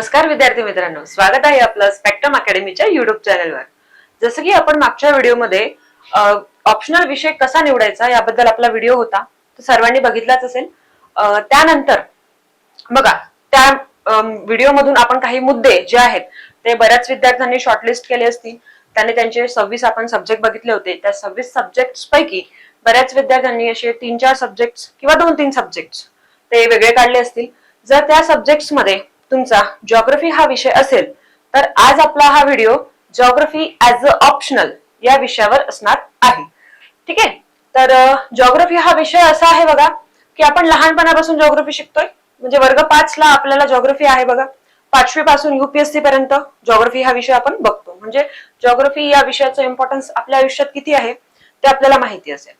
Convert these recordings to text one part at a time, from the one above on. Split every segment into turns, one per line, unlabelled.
नमस्कार विद्यार्थी मित्रांनो. स्वागत आहे आपलं स्पेक्ट्रम अकॅडमीच्या युट्यूब चॅनलवर जसं की आपण मागच्या व्हिडिओमध्ये ऑप्शनल विषय कसा निवडायचा याबद्दल आपला व्हिडिओ होता. तो सर्वांनी बघितलाच असेल. त्यानंतर बघा त्या व्हिडिओमधून आपण काही मुद्दे जे आहेत ते बऱ्याच विद्यार्थ्यांनी शॉर्टलिस्ट केले असतील. त्याने त्यांचे सव्वीस आपण सब्जेक्ट बघितले होते. त्या सव्वीस सब्जेक्ट पैकी बऱ्याच विद्यार्थ्यांनी असे तीन चार सब्जेक्ट किंवा दोन तीन सब्जेक्ट ते वेगळे काढले असतील. जर त्या सब्जेक्ट्समध्ये तुमचा जॉग्रफी हा विषय असेल तर आज आपला हा video geography as a optional या विषयावर असणार आहे. ठीक आहे? तर जॉग्रफी हा विषय असा आहे बघा की आपण लहानपणापासून जॉग्रफी शिकतोय. म्हणजे वर्ग पाच ला आपल्याला जॉग्रफी आहे बघा. पाचवी पासून युपीएससी पर्यंत जॉग्रफी हा विषय आपण बघतो. म्हणजे जॉग्रफी या विषयाचं इम्पॉर्टन्स आपल्या आयुष्यात किती आहे ते आपल्याला माहिती असेल.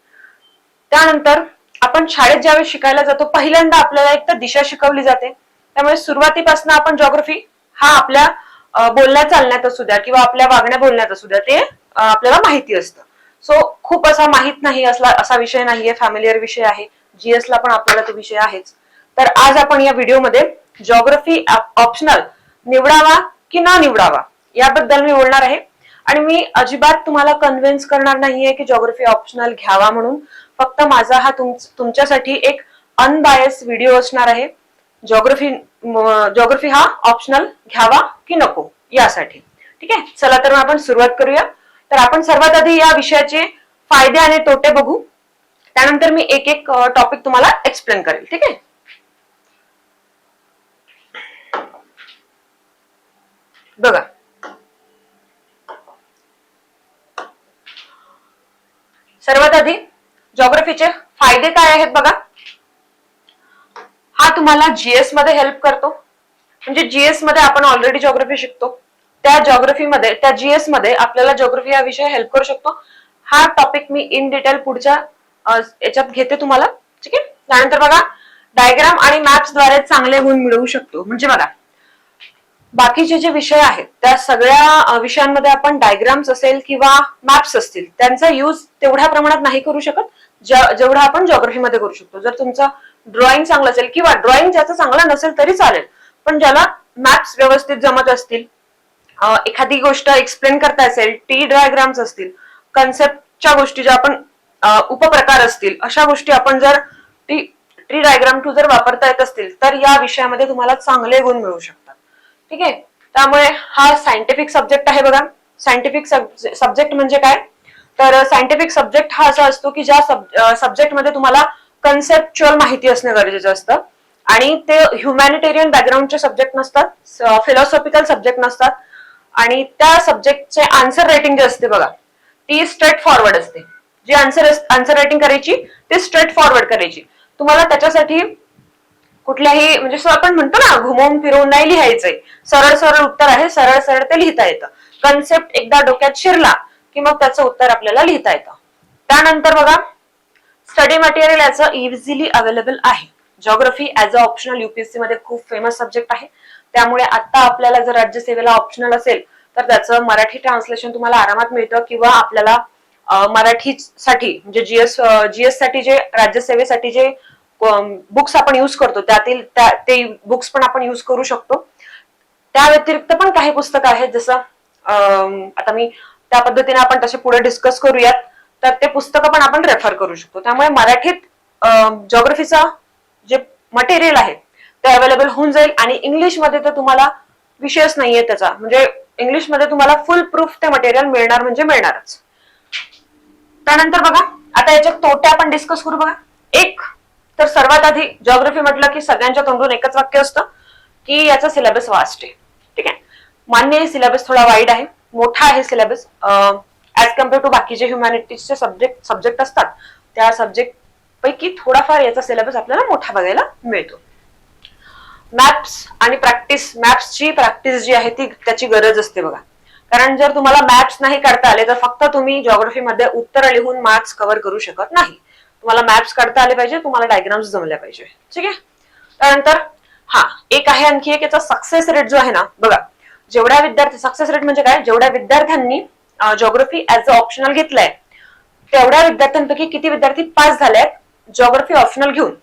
त्यानंतर आपण शाळेत ज्यावेळेस शिकायला जातो पहिल्यांदा आपल्याला एक तर दिशा शिकवली जाते. त्यामुळे सुरुवातीपासून आपण जॉग्रफी हा आपल्या बोलण्या चालण्यात असू द्या किंवा आपल्या वागण्या बोलण्यात असू द्या ते आपल्याला माहिती असतं. सो खूप असा माहीत नाही असला असा विषय नाहीये फॅमिलीअर विषय आहे जीएस ला पण आपल्याला तो विषय आहेच. तर आज आपण या व्हिडिओमध्ये जॉग्रफी ऑप्शनल निवडावा की न निवडावा याबद्दल मी बोलणार आहे. आणि मी अजिबात तुम्हाला कन्व्हिन्स करणार नाहीये की जॉग्रफी ऑप्शनल घ्यावा म्हणून. फक्त माझा हा तुम तुमच्यासाठी एक अनबायस व्हिडिओ असणार आहे. जॉग्रफी जॉग्रफी हा ऑप्शनल घ्यावा की नको यासाठी. ठीक आहे? चला तर मग आपण सुरुवात करूया. तर आपण सर्वात आधी या विषयाचे फायदे आणि तोटे बघू. त्यानंतर मी एक एक टॉपिक तुम्हाला एक्सप्लेन करेल. ठीक आहे? बघा. सर्वात आधी जॉग्रफीचे फायदे काय आहेत बघा. हा तुम्हाला जीएसमध्ये हेल्प करतो. म्हणजे जीएसमध्ये आपण ऑलरेडी जॉग्रफी शिकतो. त्या जॉग्रफीमध्ये त्या जीएसमध्ये आपल्याला जॉग्रफी हा विषय हेल्प करू शकतो. हा टॉपिक मी इन डिटेल पुढच्या याच्यात घेते तुम्हाला. ठीक आहे? त्यानंतर बघा डायग्राम आणि मॅप्सद्वारे चांगले गुण मिळवू शकतो. म्हणजे बघा बाकीचे जे विषय आहेत त्या सगळ्या विषयांमध्ये आपण डायग्राम्स असेल किंवा मॅप्स असतील त्यांचा यूज तेवढ्या प्रमाणात नाही करू शकत. जेवढा आपण जॉग्रफीमध्ये करू शकतो. जर तुमचा ड्रॉइंग चांगलं असेल किंवा ड्रॉइंग ज्याचं चांगलं नसेल तरी चालेल. पण ज्याला मॅप्स व्यवस्थित जमत असतील एखादी गोष्ट एक्सप्लेन करता असेल टी डायग्राम्स असतील कन्सेप्टच्या गोष्टी ज्या आपण उपप्रकार असतील अशा गोष्टी आपण जर टी ट्री डायग्राम टू जर वापरता येत असतील तर या विषयामध्ये तुम्हाला चांगले गुण मिळू शकतात. ठीक आहे? त्यामुळे हा सायंटिफिक सब्जेक्ट आहे बघा. सायंटिफिक सब्जेक्ट म्हणजे काय? तर सायंटिफिक सब्जेक्ट हा असा असतो की ज्या सब्जेक्टमध्ये तुम्हाला कन्सेप्च्युअल माहिती असणं गरजेचं असतं. आणि ते ह्युमॅनिटेरियन बॅकग्राऊंडचे सब्जेक्ट नसतात फिलॉसॉफिकल सब्जेक्ट नसतात. आणि त्या सब्जेक्टचे आन्सर रेटिंग जे असते बघा ती स्ट्रेट फॉरवर्ड असते. जी आन्सर आन्सर रायटिंग करायची ती स्ट्रेट फॉरवर्ड करायची. तुम्हाला त्याच्यासाठी कुठल्याही म्हणजे आपण म्हणतो ना घुमवून फिरवून नाही लिहायचंय. सरळ सरळ उत्तर आहे सरळ सरळ ते लिहिता येतं. कन्सेप्ट एकदा डोक्यात शिरला की मग त्याचं उत्तर आपल्याला लिहिता येतं. त्यानंतर बघा स्टडी मटेरियल याचं इझिली अवेलेबल आहे. Geography as a optional UPSC मध्ये खूप फेमस सब्जेक्ट आहे. त्यामुळे आता आपल्याला जर राज्यसेवेला ऑप्शनल असेल तर त्याचं मराठी ट्रान्सलेशन तुम्हाला आरामात मिळतं किंवा आपल्याला मराठीसाठी म्हणजे जीएस जीएससाठी जे राज्यसेवेसाठी जे बुक्स आपण युज करतो त्यातील त्या- ते बुक्स पण आपण युज करू शकतो. त्या व्यतिरिक्त पण काही पुस्तकं आहेत जसं आता मी त्या पद्धतीने आपण तसे पुढे डिस्कस करूयात. तर ते पुस्तकं पण आपण रेफर करू शकतो. त्यामुळे मराठीत जॉग्रफीचा जे मटेरियल आहे ते अवेलेबल होऊन जाईल आणि इंग्लिशमध्ये तर तुम्हाला विषयच नाहीये त्याचा. म्हणजे इंग्लिशमध्ये तुम्हाला फुल प्रूफ ते मटेरियल मिळणार म्हणजे मिळणारच. त्यानंतर बघा आता याच्या तोट्या आपण डिस्कस करू बघा. एक तर सर्वात आधी जॉग्रफी म्हटलं की सगळ्यांच्या तोंडून एकच वाक्य असतं की याचा सिलेबस वास्ट आहे. ठीक आहे? मान्य आहे सिलेबस थोडा वाईड आहे. मोठा आहे सिलेबस ऍज कंपेअर टू बाकीचे ह्युमॅनिटीजचे सब्जेक्ट सब्जेक्ट असतात त्या सब्जेक्ट पैकी थोडाफार याचा सिलेबस आपल्याला मोठा बघायला मिळतो. मॅप्स आणि प्रॅक्टिस मॅप्सची प्रॅक्टिस जी आहे ती त्याची गरज असते बघा. कारण जर तुम्हाला मॅप्स नाही काढता आले तर फक्त तुम्ही जॉग्रफीमध्ये उत्तर लिहून मार्क्स कव्हर करू शकत नाही. तुम्हाला मॅप्स काढता आले पाहिजे तुम्हाला डायग्राम्स जमल्या पाहिजे. ठीक आहे? त्यानंतर हा एक आहे आणखी एक याचा सक्सेस रेट जो आहे ना बघा. जेवढ्या विद्यार्थी सक्सेस रेट म्हणजे काय? जेवढ्या विद्यार्थ्यांनी जॉग्रफी ऍज अ ऑप्शनल घेतलाय. तेवढ्या विद्यार्थ्यांपैकी किती विद्यार्थी पास झाले आहेत जॉग्रफी ऑप्शनल घेऊन.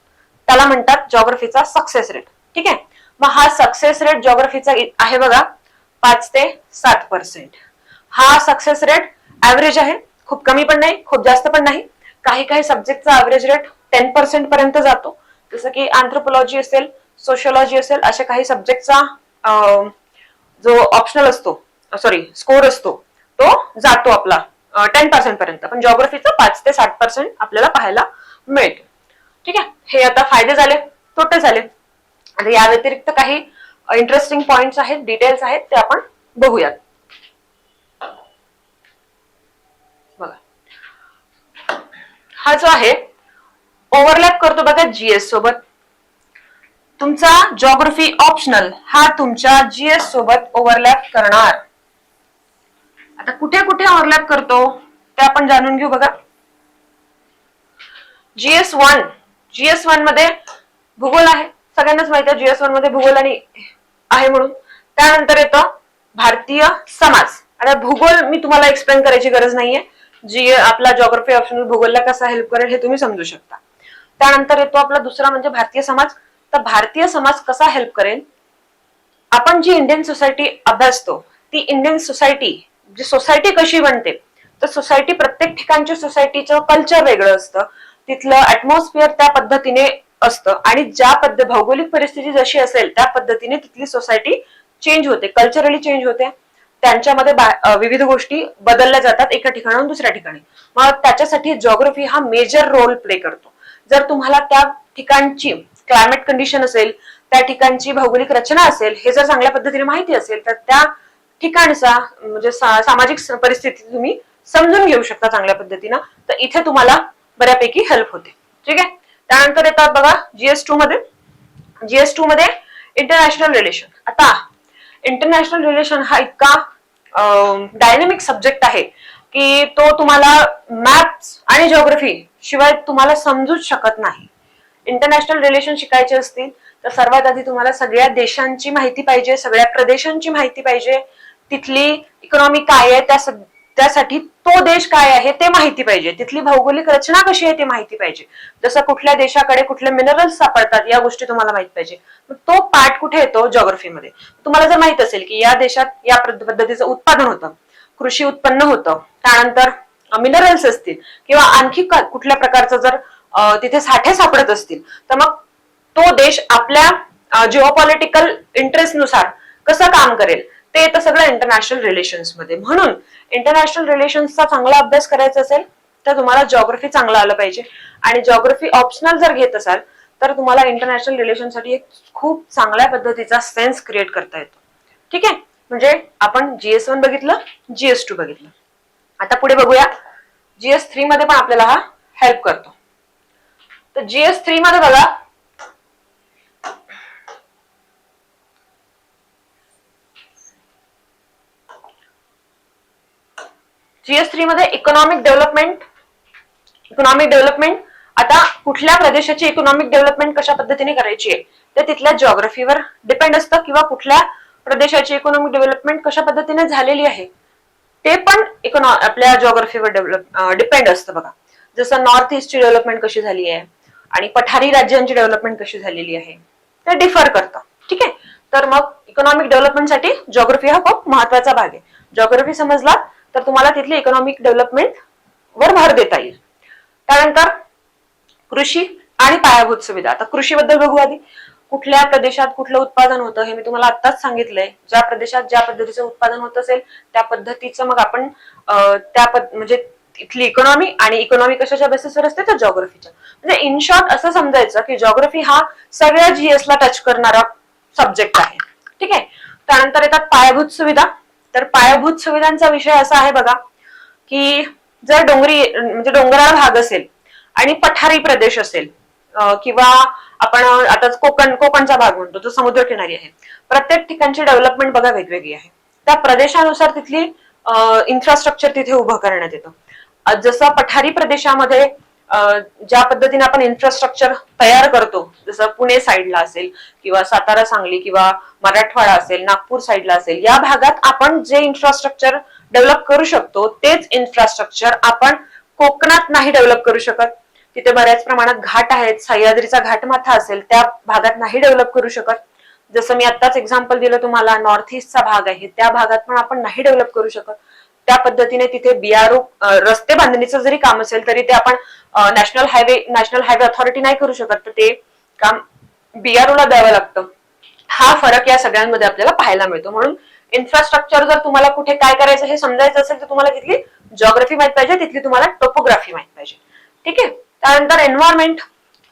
त्याला म्हणतात जॉग्रफीचा सक्सेस रेट ठीक आहे? मग हा सक्सेस रेट जॉग्रफीचा आहे बघा. पाच ते सात पर्सेंट हा सक्सेस रेट ऍव्हरेज आहे. खूप कमी पण नाही खूप जास्त पण नाही. काही काही सब्जेक्टचा ऍव्हरेज रेट टेन पर्सेंट पर्यंत जातो. जसं की अँथ्रोपॉलॉजी असेल सोशोलॉजी असेल अशा काही सब्जेक्टचा जो ऑप्शनल असतो सॉरी स्कोर असतो तो जातो आपला टेन पर्सेंट पर्यंत. पण जॉग्रफीचा पाच ते साठ पर्सेंट आपल्याला पाहायला मिळतो. ठीक आहे? हे आता फायदे झाले तोटे झाले. आता या व्यतिरिक्त काही इंटरेस्टिंग पॉइंट्स आहेत डिटेल्स आहेत ते आपण बघूयात. बघा. हा जो आहे ओव्हरलॅप करतो बघा जीएस सोबत. तुमचा जॉग्रफी ऑप्शनल हा तुमच्या जीएस सोबत ओव्हरलॅप करणार. आता कुठे कुठे ओव्हरलॅप करतो ते आपण जाणून घेऊ बघा. जीएस वन जीएस वनमध्ये भूगोल आहे. सगळ्यांनाच माहिती आहे जीएस वनमध्ये भूगोल आणि आहे म्हणून. त्यानंतर येतं भारतीय समाज. आता भूगोल मी तुम्हाला एक्सप्लेन करायची गरज नाहीये. जी आपला जॉग्रफी ऑप्शनल भूगोलला कसा हेल्प करेल हे तुम्ही समजू शकता. त्यानंतर येतो आपला दुसरा म्हणजे भारतीय समाज. तर भारतीय समाज कसा हेल्प करेल? आपण जी इंडियन सोसायटी अभ्यासतो ती इंडियन सोसायटी म्हणजे जी सोसायटी कशी बनते? तर सोसायटी प्रत्येक ठिकाणच्या सोसायटीचं कल्चर वेगळं असतं. तिथलं ऍटमॉस्फिअर त्या पद्धतीने असतं. आणि ज्या पद्धत भौगोलिक परिस्थिती जशी असेल त्या पद्धतीने तिथली सोसायटी चेंज होते. कल्चरली चेंज होते. त्यांच्यामध्ये विविध गोष्टी बदलल्या जातात एका ठिकाणाहून दुसऱ्या ठिकाणी. मग त्याच्यासाठी जॉग्रफी हा मेजर रोल प्ले करतो. जर तुम्हाला त्या ठिकाणची क्लायमेट कंडिशन असेल त्या ठिकाणची भौगोलिक रचना असेल हे जर चांगल्या पद्धतीने माहिती असेल तर त्या ठिकाणचा म्हणजे सामाजिक परिस्थिती तुम्ही समजून घेऊ शकता चांगल्या पद्धतीनं. तर इथे तुम्हाला बऱ्यापैकी हेल्प होते. ठीक आहे? त्यानंतर येतात बघा जीएस टू मध्ये. जीएस टू मध्ये इंटरनॅशनल रिलेशन आता इंटरनॅशनल रिलेशन हा इतका डायनेमिक सब्जेक्ट आहे की तो तुम्हाला मॅथ्स आणि जिओग्राफी शिवाय तुम्हाला समजूच शकत नाही. इंटरनॅशनल रिलेशन शिकायचे असतील तर सर्वात आधी तुम्हाला सगळ्या देशांची माहिती पाहिजे सगळ्या प्रदेशांची माहिती पाहिजे तिथली इकॉनॉमी काय आहे त्या त्यासाठी तो देश काय आहे ते माहिती पाहिजे. तिथली भौगोलिक रचना कशी आहे ते माहिती पाहिजे. जसं कुठल्या देशाकडे कुठले मिनरल्स सापडतात या गोष्टी तुम्हाला माहीत पाहिजे. तो पार्ट कुठे येतो जॉग्रफीमध्ये तुम्हाला जर माहीत असेल की या देशात या पद्धतीचं उत्पादन होतं कृषी उत्पन्न होतं त्यानंतर मिनरल्स असतील किंवा आणखी कुठल्या प्रकारचं जर तिथे साठे सापडत असतील तर मग तो देश आपल्या जिओपॉलिटिकल इंटरेस्टनुसार कसं काम करेल? ते येतं सगळं इंटरनॅशनल रिलेशन्समध्ये. म्हणून इंटरनॅशनल रिलेशन्सचा चांगला अभ्यास करायचा असेल तर तुम्हाला जॉग्रफी चांगलं आलं पाहिजे. आणि जॉग्रफी ऑप्शनल जर घेत असाल तर तुम्हाला इंटरनॅशनल रिलेशनसाठी एक खूप चांगल्या पद्धतीचा सेन्स क्रिएट करता येतो. ठीक आहे? म्हणजे आपण जीएस वन बघितलं जीएस टू बघितलं. आता पुढे बघूया. जीएस थ्री मध्ये पण आपल्याला हा हेल्प करतो. तर जीएस थ्री मध्ये बघा जीएस थ्री मध्ये इकॉनॉमिक डेव्हलपमेंट इकॉनॉमिक डेव्हलपमेंट आता कुठल्या प्रदेशाची इकॉनॉमिक डेव्हलपमेंट कशा पद्धतीने करायची आहे? ते तिथल्या जॉग्रफीवर डिपेंड असतं किंवा कुठल्या प्रदेशाची इकॉनॉमिक डेव्हलपमेंट कशा पद्धतीने झालेली आहे? ते पण इकॉनॉ आपल्या जॉग्रफीवर डेव्हलप डिपेंड असतं बघा. जसं नॉर्थ ईस्टची डेव्हलपमेंट कशी झाली आहे आणि पठारी राज्यांची डेव्हलपमेंट कशी झालेली आहे ते डिफर करतं. ठीक आहे? तर मग इकॉनॉमिक डेव्हलपमेंटसाठी जॉग्रफी हा खूप महत्त्वाचा भाग आहे. जॉग्रफी समजला तर तुम्हाला तिथली इकॉनॉमिक डेव्हलपमेंट वर भर देता येईल. त्यानंतर कृषी आणि पायाभूत सुविधा. आता कृषीबद्दल बघू आधी. कुठल्या प्रदेशात कुठलं उत्पादन होतं हे मी तुम्हाला आत्ताच सांगितलंय. ज्या प्रदेशात ज्या पद्धतीचं उत्पादन होत असेल त्या पद्धतीचं मग आपण त्या म्हणजे इथली इकॉनॉमी आणि इकॉनॉमी कशाच्या बेसिसवर असते? तर जॉग्रफीच्या म्हणजे इन शॉर्ट असं समजायचं की जॉग्रफी हा सगळ्या जीएसला टच करणारा सब्जेक्ट आहे. ठीक आहे? त्यानंतर येतात पायाभूत सुविधा. तर पायाभूत सुविधांचा विषय असा आहे बघा की जर डोंगरी म्हणजे डोंगराळ भाग असेल आणि पठारी प्रदेश असेल किंवा आपण आता कोकण कोकणचा भाग म्हणतो जो समुद्रकिनारी आहे. प्रत्येक ठिकाणची डेव्हलपमेंट बघा वेगवेगळी आहे. त्या प्रदेशानुसार तिथली इन्फ्रास्ट्रक्चर तिथे उभं करण्यात येतं. जसं पठारी प्रदेशामध्ये ज्या पद्धतीने आपण इन्फ्रास्ट्रक्चर तयार करतो जसं पुणे साईडला असेल किंवा सातारा सांगली किंवा मराठवाडा असेल नागपूर साईडला असेल या भागात आपण जे इन्फ्रास्ट्रक्चर डेव्हलप करू शकतो तेच इन्फ्रास्ट्रक्चर आपण कोकणात नाही डेव्हलप करू शकत. तिथे बऱ्याच प्रमाणात घाट आहेत सह्याद्रीचा घाटमाथा असेल त्या भागात नाही डेव्हलप करू शकत. जसं मी आत्ताच एक्झाम्पल दिलं तुम्हाला नॉर्थ ईस्टचा भाग आहे त्या भागात पण आपण नाही डेव्हलप करू शकत. त्या पद्धतीने तिथे बीआरओ रस्ते बांधणीचं जरी काम असेल तरी ते आपण national highway national highway authority नाही करू शकत. तर ते काम BRO ला द्यावं लागतं. हा फरक या सगळ्यांमध्ये आपल्याला पाहायला मिळतो. म्हणून इन्फ्रास्ट्रक्चर जर तुम्हाला कुठे काय करायचं हे समजायचं असेल तर तुम्हाला तिथली जॉग्रफी माहीत पाहिजे तिथली तुम्हाला टोपोग्राफी माहीत पाहिजे. ठीक आहे? त्यानंतर एन्व्हायरमेंट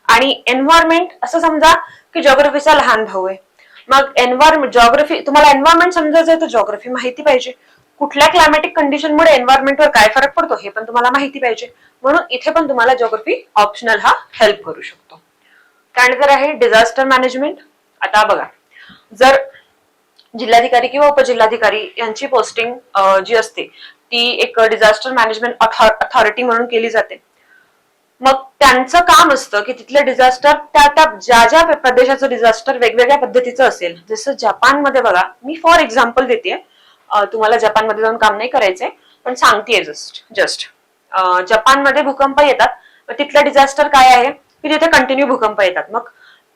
आणि एन्व्हायरमेंट असं समजा की जॉग्रफीचा लहान भाऊ आहे. मग एन्व्हायरमेंट जॉग्रफी तुम्हाला एन्व्हायरमेंट समजायचं आहे तर जॉग्रफी माहिती पाहिजे. कुठल्या क्लायमॅटिक कंडिशनमुळे एन्व्हायरमेंटवर काय फरक पडतो हे पण तुम्हाला माहिती पाहिजे. म्हणून इथे पण तुम्हाला जॉग्रफी ऑप्शनल हा हेल्प करू शकतो. त्यानंतर आहे डिझास्टर मॅनेजमेंट आता बघा. जर जिल्हाधिकारी किंवा उपजिल्हाधिकारी यांची पोस्टिंग जी असते ती एक डिझास्टर मॅनेजमेंट अथॉरिटी म्हणून केली जाते. मग त्यांचं काम असतं की तिथले डिझास्टर त्या त्या ज्या ज्या प्रदेशाचं डिझास्टर वेगवेगळ्या पद्धतीचं असेल. जसं जपानमध्ये बघा मी फॉर एक्झाम्पल देते तुम्हाला जपानमध्ये जाऊन काम नाही करायचंय पण सांगतेय जस्ट जस्ट जपानमध्ये भूकंप येतात तिथलं डिझास्टर काय आहे? की तिथे कंटिन्यू भूकंप येतात. मग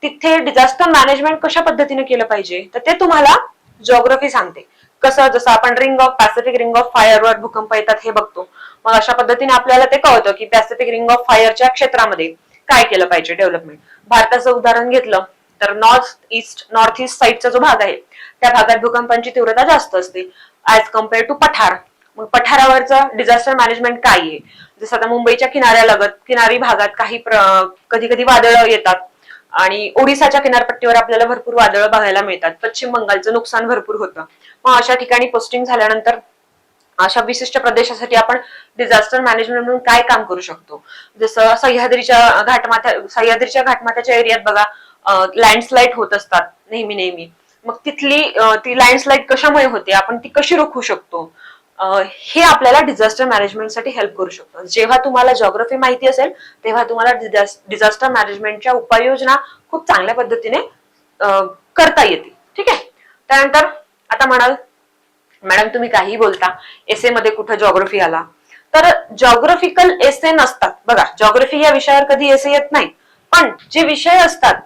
तिथे डिझास्टर मॅनेजमेंट कशा पद्धतीने केलं पाहिजे? तर ते तुम्हाला जॉग्रफी सांगते. कसं जसं आपण ring of Pacific ring of फायरवर भूकंप येतात हे बघतो. मग अशा पद्धतीने आपल्याला ते कळतं की पॅसिफिक रिंग ऑफ फायरच्या क्षेत्रामध्ये काय केलं पाहिजे डेव्हलपमेंट भारताचं उदाहरण घेतलं तर नॉर्थ ईस्ट नॉर्थ ईस्ट साईडचा जो भाग आहे त्या भागात भूकंपांची तीव्रता जास्त असते. ऍज कंपेअर टू पठार. मग पठारावरचं डिझास्टर मॅनेजमेंट काय आहे? जसं आता मुंबईच्या किनाऱ्यालगत किनारी भागात काही कधी कधी वादळं येतात. आणि ओडिसाच्या किनारपट्टीवर आपल्याला भरपूर वादळं बघायला मिळतात. पश्चिम बंगालचं नुकसान भरपूर होतं. मग अशा ठिकाणी पोस्टिंग झाल्यानंतर अशा विशिष्ट प्रदेशासाठी आपण डिझास्टर मॅनेजमेंट म्हणून काय काम करू शकतो? जसं सह्याद्रीच्या घाटमाथ्या सह्याद्रीच्या घाटमाथ्याच्या एरियात बघा लँडस्लाईड होत असतात नेहमी नेहमी मग तिथली ती लँडस्लाईड कशामुळे होते? आपण ती कशी रोखू शकतो? हे आपल्याला डिझास्टर मॅनेजमेंटसाठी हेल्प करू शकतो. जेव्हा तुम्हाला जॉग्रफी माहिती असेल तेव्हा तुम्हाला डिझास्टर मॅनेजमेंटच्या उपाययोजना खूप चांगल्या पद्धतीने करता येतील. ठीक आहे? त्यानंतर आता म्हणाल मॅडम तुम्ही काही बोलता एसे मध्ये कुठं जॉग्रफी आला? तर जॉग्रफिकल एसे नसतात. बघा जॉग्रफी या विषयावर कधी एसे येत नाही. पण जे विषय असतात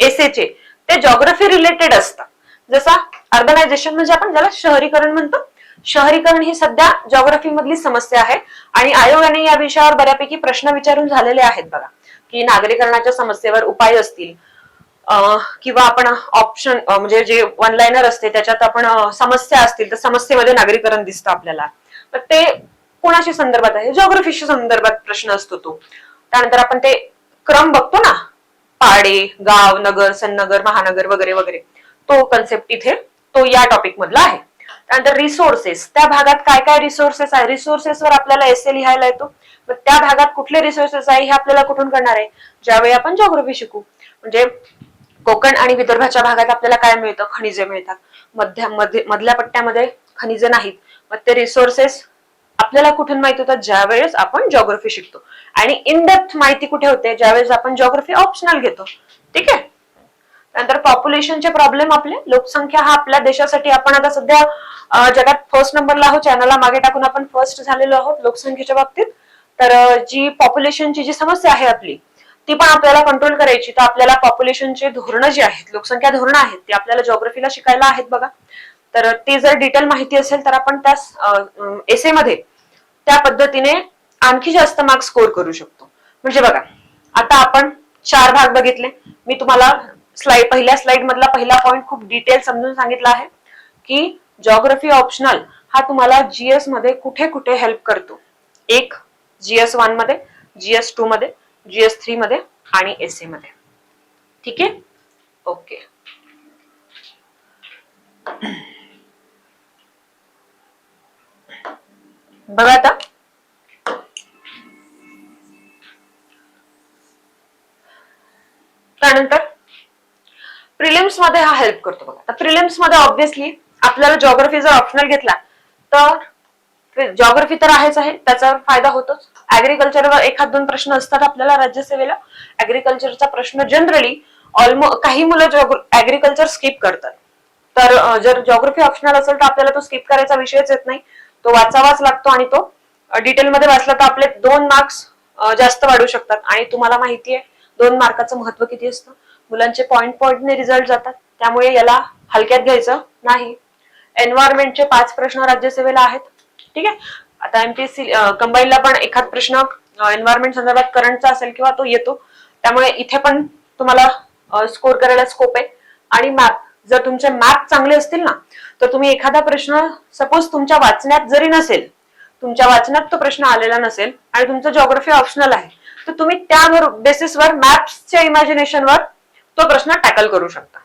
एसेचे ते जॉग्रफी रिलेटेड असतात. जसा अर्बनायझेशन म्हणजे आपण ज्याला शहरीकरण म्हणतो शहरीकरण ही सध्या जॉग्रफी मधली समस्या आहे. आणि आयोगाने या विषयावर बऱ्यापैकी प्रश्न विचारून झालेले आहेत बघा की नागरीकरणाच्या समस्येवर उपाय असतील किंवा आपण ऑप्शन म्हणजे जे वन लाईनर असते त्याच्यात आपण समस्या असतील तर समस्येमध्ये नागरीकरण दिसतं आपल्याला. तर ते कोणाशी संदर्भात आहे? जॉग्रफीशी संदर्भात प्रश्न असतो तो. त्यानंतर आपण ते क्रम बघतो ना. पाडे गाव नगर सन्नगर महानगर वगैरे वगैरे. तो कन्सेप्ट इथे तो या टॉपिक मधला आहे. त्यानंतर रिसोर्सेस त्या भागात काय काय रिसोर्सेस आहे? रिसोर्सेसवर आपल्याला एस लिहायला येतो. मग त्या भागात कुठले रिसोर्सेस आहे हे आपल्याला कुठून करणार आहे? ज्यावेळी आपण जॉग्रफी शिकू. म्हणजे कोकण आणि विदर्भाच्या भागात आपल्याला काय मिळतं? खनिजे मिळतात. मध्या मध्ये मधल्या पट्ट्यामध्ये खनिजे नाहीत. मग ते रिसोर्सेस आपल्याला कुठून माहीत होतात? ज्यावेळेस आपण जॉग्रफी शिकतो. आणि इन डेप्थ माहिती कुठे होते? ज्यावेळेस आपण जॉग्रफी ऑप्शनल घेतो. ठीक आहे? नंतर पॉप्युलेशनचे प्रॉब्लेम आपले. लोकसंख्या हा आपल्या देशासाठी आपण आता सध्या जगात फर्स्ट नंबरला आहोत चॅनलला मागे टाकून आपण फर्स्ट झालेलो आहोत लोकसंख्येच्या बाबतीत. तर जी पॉप्युलेशनची जी समस्या आहे आपली ती पण आपल्याला कंट्रोल करायची. तर आपल्याला पॉप्युलेशनचे धोरणं जी आहेत लोकसंख्या धोरणं आहेत ती आपल्याला जॉग्रफीला शिकायला आहेत बघा. तर ती जर डिटेल माहिती असेल तर आपण त्या एसे मध्ये त्या पद्धतीने आणखी जास्त मार्क्स स्कोर करू शकतो. म्हणजे बघा आता आपण चार भाग बघितले. मी तुम्हाला स्लाइड पहिल्या स्लाइड मधला पहिला पॉईंट खूप डिटेल समजून सांगितला आहे की जॉग्रफी ऑप्शनल हा तुम्हाला जीएसमध्ये कुठे कुठे हेल्प करतो. एक जीएस वनमध्ये जीएस टू मध्ये जीएस थ्री मध्ये आणि एस ए मध्ये. ठीक आहे? ओके बघा आता. त्यानंतर प्रिलिम्समध्ये हा हेल्प करतो बघा. प्रिलिम्समध्ये ऑब्व्हियसली आपल्याला जॉग्रफी जर ऑप्शनल घेतला तर जॉग्रफी तर आहेच आहे त्याचा फायदा होतोच. ऍग्रिकल्चरवर एखाद दोन प्रश्न असतात आपल्याला राज्यसेवेला. ऍग्रिकल्चरचा प्रश्न जनरली ऑलमो काही मुलं ऍग्रिकल्चर स्किप करतात. तर जर जॉग्रफी ऑप्शनल असेल तर आपल्याला तो स्किप करायचा विषयच येत नाही. तो वाचावाच लागतो आणि तो डिटेलमध्ये वाचला तर आपले दोन मार्क्स जास्त वाढू शकतात. आणि तुम्हाला माहिती आहे दोन मार्काचं महत्त्व किती असतं? मुलांचे पॉईंट पॉईंटने रिझल्ट जातात. त्यामुळे याला हलक्यात घ्यायचं नाही. एन्व्हायरमेंटचे पाच प्रश्न राज्यसेवेला आहेत. ठीक आहे? आता एमपीएससी कंबाईनला पण एखाद प्रश्न एन्व्हायरमेंट संदर्भात करंटचा असेल किंवा तो येतो. त्यामुळे इथे पण तुम्हाला स्कोर करायला स्कोप आहे. आणि मॅप जर तुमचे मॅप चांगले असतील ना तर तुम्ही एखादा प्रश्न सपोज तुमच्या वाचण्यात जरी नसेल तुमच्या वाचनात तो प्रश्न आलेला नसेल आणि तुमचं जॉग्रफी ऑप्शनल आहे तर तुम्ही त्या बेसिसवर मॅप्सच्या इमॅजिनेशनवर तो प्रश्न टॅकल करू शकता.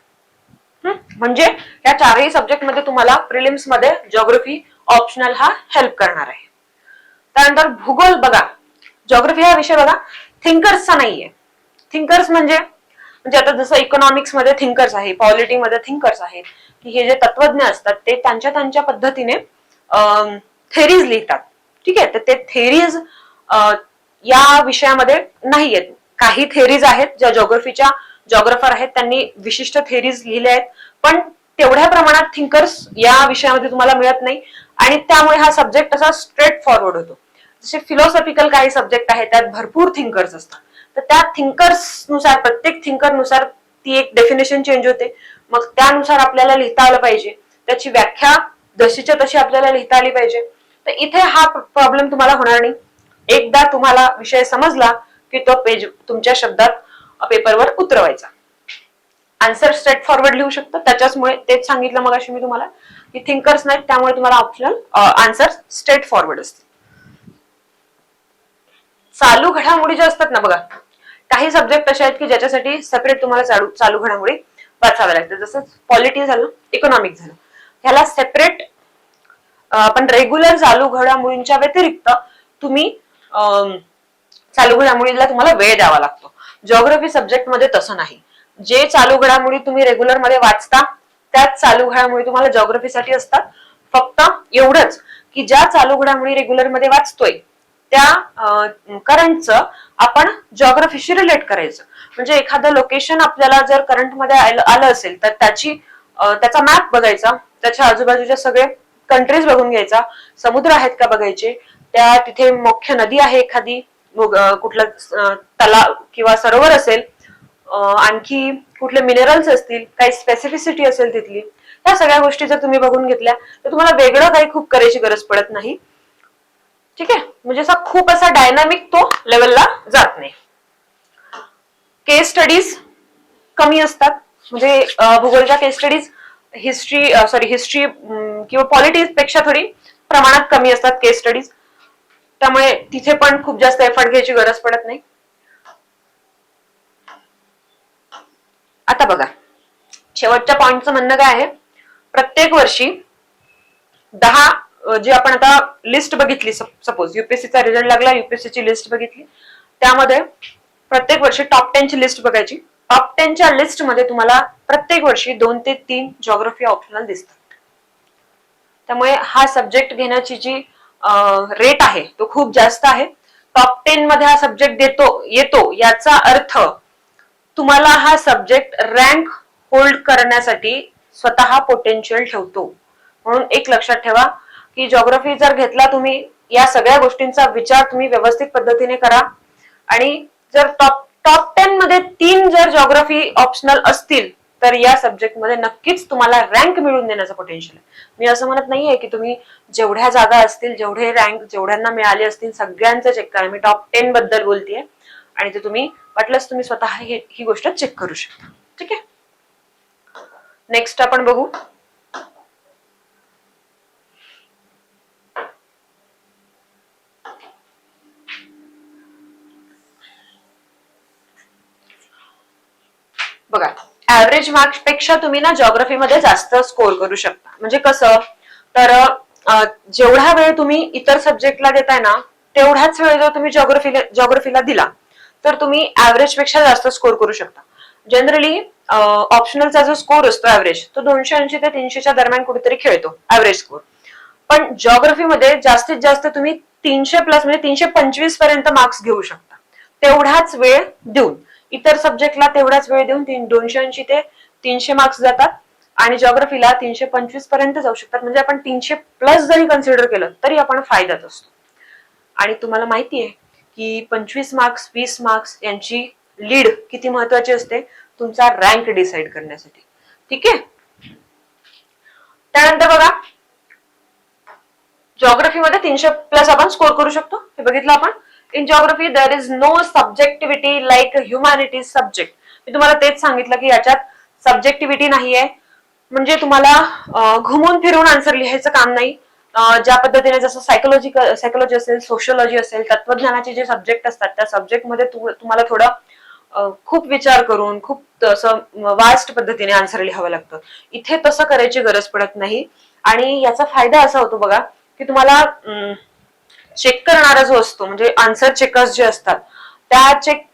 म्हणजे या चारही सब्जेक्टमध्ये तुम्हाला प्रिलिम्समध्ये जॉग्रफी ऑप्शनल हा हेल्प करणार आहे. त्यानंतर भूगोल बघा. जॉग्रफी हा विषय बघा थिंकर्सचा नाहीये. थिंकर्स म्हणजे म्हणजे आता जसं इकॉनॉमिक्समध्ये थिंकर्स आहे पॉलिटी मध्ये थिंकर्स आहेत की हे जे तत्वज्ञ असतात ते त्यांच्या त्यांच्या पद्धतीने थेरीज लिहितात. ठीक आहे? तर ते थेरीज या विषयामध्ये नाही आहेत काही थेरीज आहेत ज्या जॉग्रफीच्या जॉग्रफर आहेत त्यांनी विशिष्ट थेरीज लिहिल्या आहेत. पण तेवढ्या प्रमाणात थिंकर्स या विषयामध्ये तुम्हाला मिळत नाही. आणि त्यामुळे हा सब्जेक्ट असा स्ट्रेट फॉरवर्ड होतो. जसे फिलॉसॉफिकल काही सब्जेक्ट आहेत त्यात भरपूर थिंकर्स असतात. तर त्या थिंकर्सनुसार प्रत्येक थिंकरनुसार ती एक डेफिनेशन चेंज होते. मग त्यानुसार आपल्याला लिहिता आलं पाहिजे. त्याची व्याख्या जशीच्या तशी आपल्याला लिहिता आली पाहिजे. तर इथे हा प्रॉब्लेम तुम्हाला होणार नाही. एकदा तुम्हाला विषय समजला की तो पेज तुमच्या शब्दात पेपरवर उतरवायचा. आन्सर स्ट्रेट फॉरवर्ड लिहू शकतो. त्याच्याचमुळे तेच सांगितलं मग अशी मी तुम्हाला की थिंकर्स नाहीत त्यामुळे तुम्हाला ऑप्शनल आन्सर स्ट्रेट फॉरवर्ड असते चालू घडामोडी ज्या असतात ना बघा काही सब्जेक्ट असे आहेत की ज्याच्यासाठी सेपरेट तुम्हाला चालू चालू घडामोडी वाचाव्या लागतात. जसं पॉलिटी झालं इकॉनॉमिक झालं. ह्याला सेपरेट आपण रेग्युलर चालू घडामोडींच्या व्यतिरिक्त तुम्ही अं, चालू घडामोडीला तुम्हाला वेळ द्यावा लागतो. जॉग्रफी सब्जेक्टमध्ये तसं नाही. जे चालू घडामोडी तुम्ही रेग्युलरमध्ये वाचता त्याच चालू घडामोडी तुम्हाला जॉग्रफीसाठी असतात. फक्त एवढंच की ज्या चालू घडामोडी रेग्युलरमध्ये वाचतोय त्या करंटचं आपण जॉग्रफीशी रिलेट करायचं. म्हणजे एखादं लोकेशन आपल्याला जर करंटमध्ये आलं आलं असेल तर त्याची त्याचा मॅप बघायचा त्याच्या आजूबाजूच्या सगळे कंट्रीज बघून घ्यायचा. समुद्र आहेत का बघायचे? त्या तिथे मुख्य नदी आहे एखादी कुठलं तलाव किंवा सरोवर असेल आणखी कुठले मिनरल्स असतील काही स्पेसिफिसिटी असेल तिथली त्या सगळ्या गोष्टी जर तुम्ही बघून घेतल्या तर तुम्हाला वेगळं काही खूप करायची गरज पडत नाही. ठीक आहे? म्हणजे असा खूप असा डायनामिक तो लेवलला जात नाही. केस स्टडीज कमी असतात. म्हणजे भूगोलच्या case studies history sorry history किंवा पॉलिटिक्सपेक्षा थोडी प्रमाणात कमी असतात केस स्टडीज त्यामुळे तिथे पण खूप जास्त एफर्ट घ्यायची गरज पडत नाही. आता बघा. शेवटच्या पॉइंटचं म्हणणं काय आहे? प्रत्येक वर्षी दहा जी आपण आता लिस्ट बघितली सपोज युपीएससीचा रिझल्ट लागला युपीएससीची लिस्ट बघितली. त्यामध्ये प्रत्येक वर्षी टॉप टेन ची लिस्ट बघायची. टॉप टेनच्या लिस्टमध्ये तुम्हाला प्रत्येक वर्षी दोन ते तीन जॉग्रफी ऑप्शनल दिसतात. त्यामुळे हा सब्जेक्ट घेण्याची जी रेट आहे. तो खूप जास्त आहे. टॉप टेन मध्ये हा सब्जेक्ट देतो येतो. याचा अर्थ तुम्हाला हा सब्जेक्ट रँक होल्ड करण्यासाठी स्वतः पोटेन्शियल ठेवतो. म्हणून एक लक्षात ठेवा की जॉग्रफी जर घेतला तुम्ही या सगळ्या गोष्टींचा विचार तुम्ही व्यवस्थित पद्धतीने करा. आणि जर टॉप टॉप टेन मध्ये तीन जर जॉग्रफी ऑप्शनल असतील तर या सब्जेक्टमध्ये नक्कीच तुम्हाला रँक मिळवून देण्याचं पोटेन्शियल आहे. मी असं म्हणत नाहीये की तुम्ही जेवढ्या जागा असतील जेवढे रँक जेवढ्यांना मिळाले असतील सगळ्यांचं चेक करा. मी टॉप टेन बद्दल बोलतेय आणि ते तुम्ही वाटलंच तुम्ही स्वतः ही गोष्ट चेक करू शकता. ठीक आहे? नेक्स्ट आपण बघू. बघा. ऍव्हरेज मार्क्सपेक्षा तुम्ही ना जॉग्रफीमध्ये जास्त स्कोर करू शकता. म्हणजे कसं? तर जेवढा वेळ तुम्ही इतर सब्जेक्टला देताय ना तेवढाच वेळ जर तुम्ही जॉग्रफीला जॉग्रफीला दिला तर तुम्ही ऍव्हरेजपेक्षा जास्त स्कोर करू शकता. जनरली ऑप्शनलचा जो स्कोर असतो ऍव्हरेज तो दोनशे ऐंशी ते तीनशेच्या दरम्यान कुठेतरी खेळतो ऍव्हरेज स्कोर पण जॉग्रफीमध्ये जास्तीत जास्त तुम्ही तीनशे प्लस म्हणजे तीनशे पंचवीसपर्यंत मार्क्स घेऊ शकता. तेवढाच वेळ देऊन. इतर सब्जेक्टला तेवढाच वेळ देऊन तीन दोनशे ऐंशी ते तीनशे मार्क्स जातात. आणि जॉग्रफीला तीनशे पंचवीसपर्यंत जाऊ शकतात. म्हणजे आपण तीनशे प्लस जरी कन्सिडर केलं तरी आपण फायद्यात असतो. आणि तुम्हाला माहिती आहे की पंचवीस मार्क्स वीस मार्क्स यांची लीड किती महत्वाची असते? तुमचा रँक डिसाईड करण्यासाठी. ठीक आहे? त्यानंतर बघा जॉग्रफीमध्ये तीनशे प्लस आपण स्कोर करू शकतो. हे बघितलं आपण? In geography there is no subjectivity like humanities subject मी तुम्हाला तेच सांगितलं की याच्यात सब्जेक्टिव्हिटी नाहीये. म्हणजे तुम्हाला घुमून फिरून आन्सर लिहायचं काम नाही. ज्या पद्धतीने जसं सायकोलॉजी सायकोलॉजी असेल सोशोलॉजी असेल तत्वज्ञानाचे जे सब्जेक्ट असतात त्या सब्जेक्टमध्ये तुम्हाला थोडं खूप विचार करून खूप असं वास्ट पद्धतीने आन्सर लिहावं लागतं. इथे तसं करायची गरज पडत नाही. आणि याचा फायदा असा होतो बघा की तुम्हाला चेक करणारा जो असतो म्हणजे आन्सर चेकर्स जे असतात त्या चेक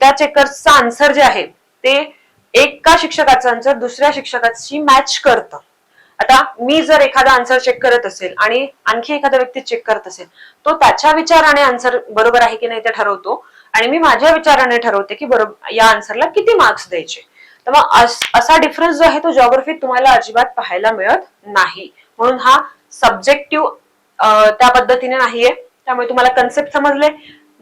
त्या चेकर्सचा आन्सर जे आहे ते एका शिक्षकाचं आन्सर दुसऱ्या शिक्षकाची मॅच करतं. आता मी जर एखादा आन्सर चेक करत असेल आणि आणखी एखादा व्यक्ती चेक करत असेल तो त्याच्या विचाराने आन्सर बरोबर आहे की नाही ते ठरवतो. आणि मी माझ्या विचाराने ठरवते की बरोबर या आन्सरला किती मार्क्स द्यायचे. तर मग असा डिफरन्स जो आहे तो जॉग्रफीत तुम्हाला अजिबात पाहायला मिळत नाही. म्हणून हा सब्जेक्टिव्ह त्या पद्धतीने नाहीये. त्यामुळे तुम्हाला कन्सेप्ट समजले.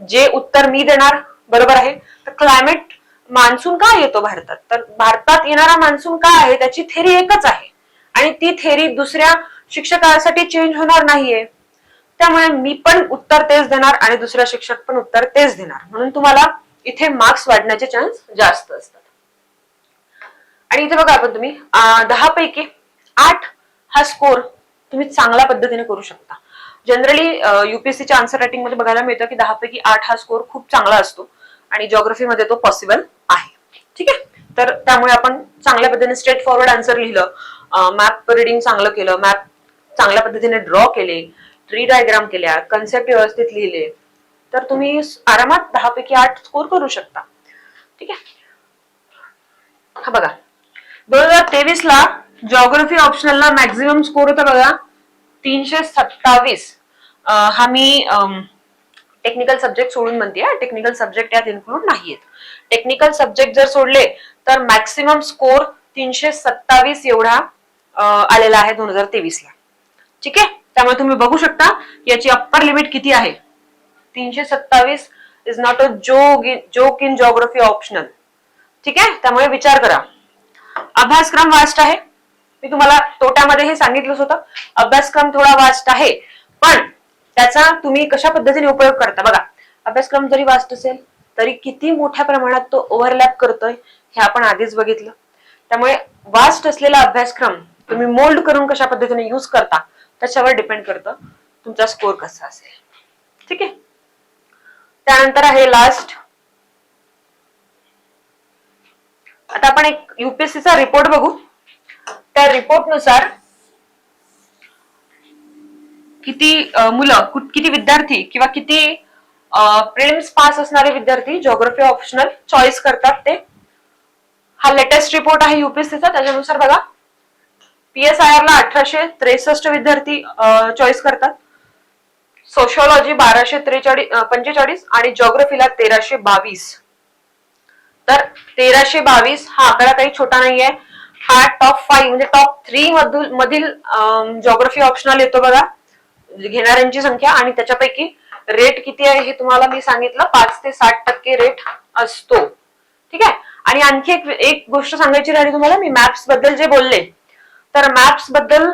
जे उत्तर मी देणार बरोबर आहे. तर क्लायमेट मान्सून का येतो भारतात? तर भारतात येणारा मान्सून का आहे? त्याची थेरी एकच आहे. आणि ती थेरी दुसऱ्या शिक्षकासाठी चेंज होणार नाहीये. त्यामुळे मी पण उत्तर तेच देणार आणि दुसरा शिक्षक पण उत्तर तेच देणार. म्हणून तुम्हाला इथे मार्क्स वाढण्याचे चान्स जास्त असतात. आणि इथे बघा आपण तुम्ही दहा पैकी आठ हा स्कोर तुम्ही चांगल्या पद्धतीने करू शकता. जनरली युपीएससीच्या आन्सर रायटिंगमध्ये बघायला मिळतं की दहा पैकी आठ हा स्कोर खूप चांगला असतो. आणि मध्ये तो पॉसिबल आहे. ठीक आहे? तर त्यामुळे आपण चांगल्या पद्धतीने स्ट्रेट फॉरवर्ड आन्सर लिहिलं मॅप रिडिंग चांगलं केलं. मॅप चांगल्या पद्धतीने ड्रॉ केले. ट्री डायग्राम केल्या. कन्सेप्ट व्यवस्थित लिहिले. तर तुम्ही आरामात दहा पैकी आठ स्कोर करू शकता. ठीक आहे? हा बघा. दोन हजार तेवीस ला जॉग्रफी ऑप्शनलला मॅक्झिमम स्कोर होता बघा. तीनशे सत्तावीस हा मी टेक्निकल सब्जेक्ट सोडून म्हणते टेक्निकल सब्जेक्ट यात इन्क्लूड नाहीयेत. टेक्निकल सब्जेक्ट जर सोडले तर मॅक्सिमम स्कोर तीनशे सत्तावीस एवढा आलेला आहे दोन हजार तेवीस ला ठीक? आहे त्यामुळे तुम्ही बघू शकता याची अप्पर लिमिट किती आहे? तीनशे सत्तावीस is not a joke joke in geography optional ठीक? आहे त्यामुळे विचार करा. अभ्यासक्रम वास्ट आहे. मी तुम्हाला तोट्यामध्ये हे सांगितलंच होतं. अभ्यासक्रम थोडा वास्ट आहे पण त्याचा तुम्ही कशा पद्धतीने उपयोग करता? बघा अभ्यासक्रम जरी वास्ट असेल तरी किती मोठ्या प्रमाणात तो ओव्हरलॅप करतोय हे आपण आधीच बघितलं. त्यामुळे वास्ट असलेला अभ्यासक्रम तुम्ही मोल्ड करून कशा पद्धतीने युज करता त्याच्यावर डिपेंड करतं तुमचा स्कोर कसा असेल. ठीक आहे? त्यानंतर आहे लास्ट आता आपण एक युपीएससीचा रिपोर्ट बघू. त्या रिपोर्टनुसार किती मुलं किती विद्यार्थी किंवा किती प्रिलिम्स पास असणारे विद्यार्थी जॉग्रफी ऑप्शनल चॉईस करतात ते. हा लेटेस्ट रिपोर्ट आहे युपीएससीचा त्याच्यानुसार बघा. पीएसआयआर ला अठराशे त्रेसष्ट विद्यार्थी चॉईस करतात. सोशोलॉजी बाराशे त्रेचाळीस पंचेचाळीस आणि जॉग्रफीला तेराशे बावीस. तर तेराशे बावीस हा आकडा काही छोटा नाहीये. हा टॉप फाईव्ह म्हणजे टॉप थ्री मधील मधील जॉग्रफी ऑप्शनल येतो बघा. घेणाऱ्यांची संख्या आणि त्याच्यापैकी रेट किती आहे हे तुम्हाला मी सांगितलं. पाच ते साठ टक्के रेट असतो. ठीक आहे? आणि आणखी एक एक गोष्ट सांगायची राहिली तुम्हाला मी मॅप्सबद्दल जे बोलले तर मॅप्सबद्दल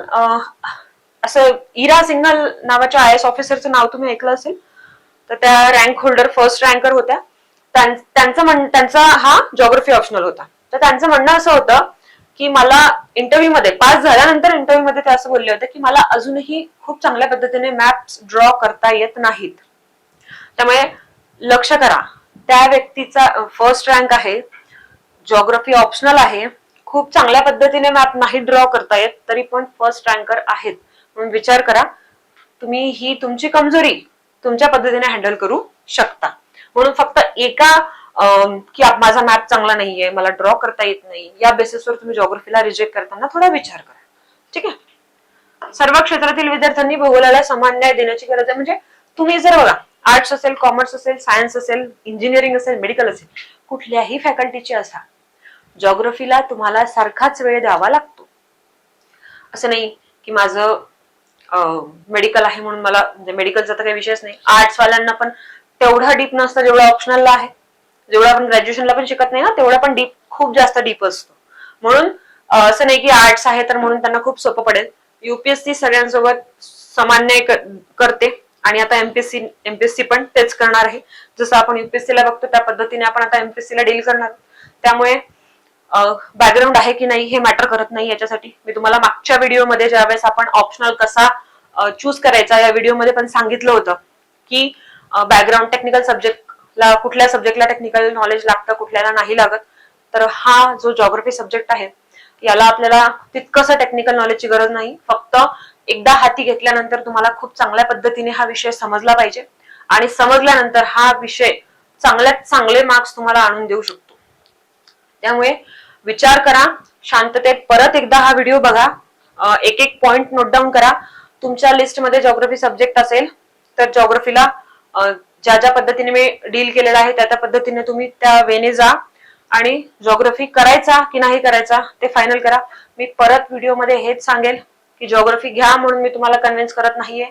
असं इरा सिंगल नावाच्या आय एस ऑफिसरचं नाव तुम्ही ऐकलं असेल तर त्या रँक होल्डर फर्स्ट रँकर होत्या. त्यांचं म्हण त्यांचा हा जॉग्रफी ऑप्शनल होता. तर त्यांचं म्हणणं असं होतं की मला इंटरव्ह्यू मध्ये पास झाल्यानंतर इंटरव्ह्यू मध्ये ते असं बोलले होते की मला अजूनही खूप चांगल्या पद्धतीने मॅप्स ड्रॉ करता येत नाहीत. त्यामुळे लक्ष करा. त्या व्यक्तीचा फर्स्ट रँक आहे. जॉग्रफी ऑप्शनल आहे. खूप चांगल्या पद्धतीने मॅप नाही ड्रॉ करता येत तरी पण फर्स्ट रँकर आहेत. म्हणून विचार करा. तुम्ही ही तुमची कमजोरी तुमच्या पद्धतीने हँडल करू शकता. म्हणून फक्त एका की माझा मॅप चांगला नाहीये मला ड्रॉ करता येत नाही. या बेसिसवर तुम्ही जॉग्रफीला रिजेक्ट करताना थोडा विचार करा. ठीक आहे? सर्व क्षेत्रातील विद्यार्थ्यांनी भूगोलाला समान न्याय देण्याची गरज आहे. म्हणजे तुम्ही जर बघा आर्ट्स असेल कॉमर्स असेल सायन्स असेल इंजिनिअरिंग असेल मेडिकल असेल कुठल्याही फॅकल्टीचे असा जॉग्रफीला तुम्हाला सारखाच वेळ द्यावा लागतो. असं नाही की माझं मेडिकल आहे म्हणून मला म्हणजे मेडिकलचा तर काही विषयच नाही. आर्ट्स वाल्यांना पण तेवढा डीप नसतं जेवढा ऑप्शनलला आहे. जेवढं आपण ग्रॅज्युएशनला पण शिकत नाही ना तेवढा पण डीप खूप जास्त डीप असतो. म्हणून असं नाही की आर्ट्स आहे तर म्हणून त्यांना खूप सोपं पडेल. युपीएससी सगळ्यांसोबत सामान्य करते. आणि आता एमपीएससी एमपीएससी पण तेच करणार आहे. जसं आपण युपीएससी ला बघतो त्या पद्धतीने आपण आता एमपीएससी ला डील करणार. त्यामुळे बॅकग्राऊंड आहे की नाही हे मॅटर करत नाही याच्यासाठी. मी तुम्हाला मागच्या व्हिडिओमध्ये ज्यावेळेस आपण ऑप्शनल कसा चूज करायचा या व्हिडिओमध्ये पण सांगितलं होतं की बॅकग्राऊंड टेक्निकल सब्जेक्ट ला कुठल्या सब्जेक्टला टेक्निकल नॉलेज लागतं कुठल्याला नाही लागत. तर हा जो जॉग्रफी सब्जेक्ट आहे याला आपल्याला तितकंसं टेक्निकल नॉलेजची गरज नाही. फक्त एकदा हाती घेतल्यानंतर तुम्हाला खूप चांगल्या पद्धतीने हा विषय समजला पाहिजे. आणि समजल्यानंतर हा विषय चांगल्यात चांगले मार्क्स तुम्हाला आणून देऊ शकतो. त्यामुळे विचार करा शांततेत परत एकदा हा व्हिडिओ बघा. एक एक पॉइंट नोट डाऊन करा. तुमच्या लिस्टमध्ये जॉग्रफी सब्जेक्ट असेल तर जॉग्रफीला ज्या ज्या पद्धतीने मी डील केलेला आहे त्या त्या पद्धतीने तुम्ही त्या वेने जा आणि जॉग्रफी करायचा की नाही करायचा ते फायनल करा. मी परत व्हिडिओमध्ये हेच सांगेल की जॉग्रफी घ्या म्हणून मी तुम्हाला कन्व्हिन्स करत नाहीये.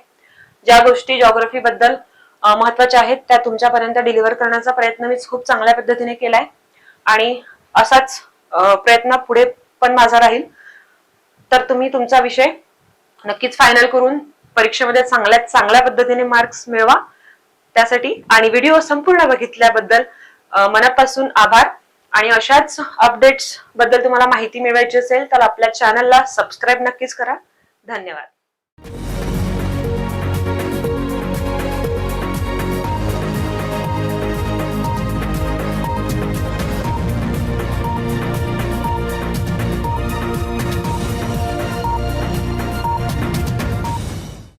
ज्या गोष्टी जॉग्रफी बद्दल महत्त्वाच्या आहेत त्या तुमच्यापर्यंत डिलिव्हर करण्याचा प्रयत्न मी खूप चांगल्या पद्धतीने केलाय. आणि असाच प्रयत्न पुढे पण माझा राहील. तर तुम्ही तुमचा विषय नक्कीच फायनल करून परीक्षेमध्ये चांगल्यात चांगल्या पद्धतीने मार्क्स मिळवा. त्यासाठी आणि व्हिडिओ संपूर्ण बघितल्याबद्दल मनापासून आभार. आणि अशाच अपडेट्सबद्दल तुम्हाला माहिती मिळवायची असेल तर आपल्या चॅनलला सबस्क्राईब नक्कीच करा. धन्यवाद.